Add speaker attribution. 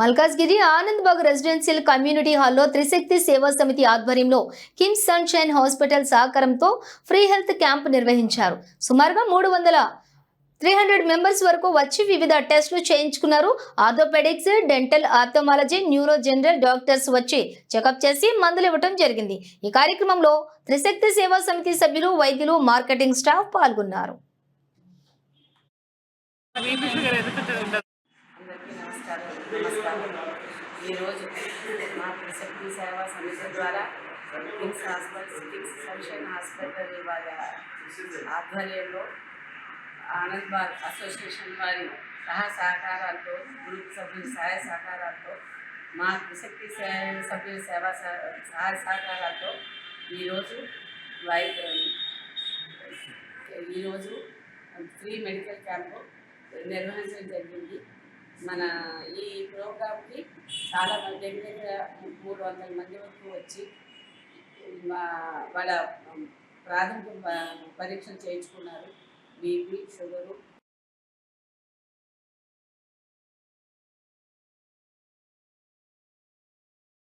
Speaker 1: Malkajgiri Anand Bagh residential community హాల్లో త్రిశక్తి సేవా సమితి ఆధ్వర్యంలో KIMS sunshine hospital సహకారంతో ఫ్రీ హెల్త్ క్యాంప్ నిర్వహించారు. సుమారుగా మూడు వందల త్రీ హండ్రెడ్ మెంబర్స్ వరకు వచ్చి వివిధ టెస్టులు చేయించుకున్నారు. Orthopaedics dental ophthalmology neuro general doctors వచ్చి చెకప్ చేసి మందులు ఇవ్వటం జరిగింది. ఈ కార్యక్రమంలో త్రిశక్తి సేవా సమితి సభ్యులు వైద్యులు మార్కెటింగ్ స్టాఫ్ పాల్గొన్నారు.
Speaker 2: నమస్కారం నమస్కారం ఈరోజు మా శక్తి సేవా సమితి ద్వారా KIMS hospital KIMS Sunshine hospital వారి ఆధ్వర్యంలో ఆనంద్ బాగ్ అసోసియేషన్ వారి సహా సహకారాలతో గ్రూప్ సభ్యుల సహాయ సహకారాలతో మా త్రిశక్తి సే సభ్యుల సేవా సహ- సహాయ సహకారాలతో ఈరోజు వై ఈరోజు ఫ్రీ మెడికల్ క్యాంపు నిర్వహించడం జరిగింది మన ఈ ప్రోగ్రామ్కి చాలా మంది దగ్గర మూడు వందల మంది వరకు వచ్చి వాళ్ళ ప్రాథమిక పరీక్షలు చేయించుకున్నారు. BP sugar